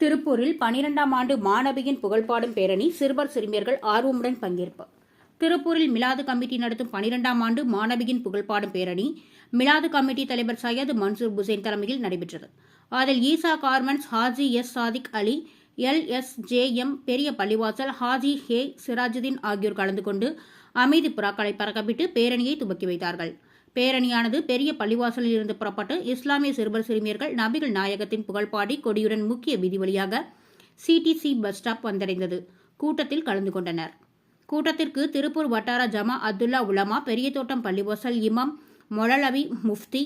திருப்பூரில் பனிரெண்டாம் ஆண்டு மாணவியின் புகழ்பாடும் பேரணி சிறுவர் சிறுமியர்கள் ஆர்வமுடன் பங்கேற்பு. திருப்பூரில் மிலாது கமிட்டி நடத்தும் பனிரெண்டாம் ஆண்டு மாணவியின் புகழ்பாடும் பேரணி மிலாது கமிட்டி தலைவர் சையது மன்சூர் புசைன் தலைமையில் நடைபெற்றது. அதில் Isa garments Haji S Sadiq Ali L S J M பெரிய பள்ளிவாசல் ஹாஜி ஹே சிராஜுதீன் ஆகியோர் கலந்து கொண்டு அமைதி புறாக்களை பறக்கவிட்டு பேரணியை துவக்கி வைத்தார்கள். பேரணியானது பெரிய பள்ளிவாசலில் இருந்து புறப்பட்டு இஸ்லாமிய சிறுவர் சிறுமியர்கள் நபிகள் நாயகத்தின் புகழ்பாடி கொடியுடன் முக்கிய விதி வழியாக சிடிசி பஸ் ஸ்டாப் வந்தடைந்தது. கூட்டத்தில் கலந்து கொண்டனர். கூட்டத்திற்கு திருப்பூர் வட்டார ஜமா அப்துல்லா உலமா பெரியதோட்டம் பள்ளிவாசல் இமாம் மொழலவி முஃப்தி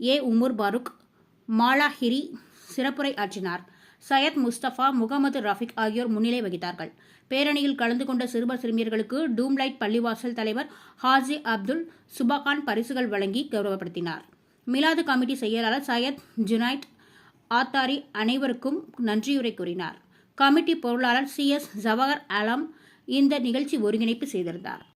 ஏ உமர் பாருக் மாலாஹிரி சிறப்புரை ஆற்றினார். சையத் முஸ்தபா முகமது ரஃபிக் ஆகியோர் முன்னிலை வகித்தார்கள். பேரணியில் கலந்து கொண்ட சிறுவர் சிறுமியர்களுக்கு டூம்லைட் பள்ளிவாசல் தலைவர் ஹாஜி அப்துல் சுபகான் பரிசுகள் வழங்கி கௌரவப்படுத்தினார். மிலாது கமிட்டி செயலாளர் சையத் ஜுனைட் ஆத்தாரி அனைவருக்கும் நன்றியுரை கூறினார். கமிட்டி பொருளாளர் சி எஸ் ஜவஹர் அலம் இந்த நிகழ்ச்சி ஒருங்கிணைப்பு செய்திருந்தார்.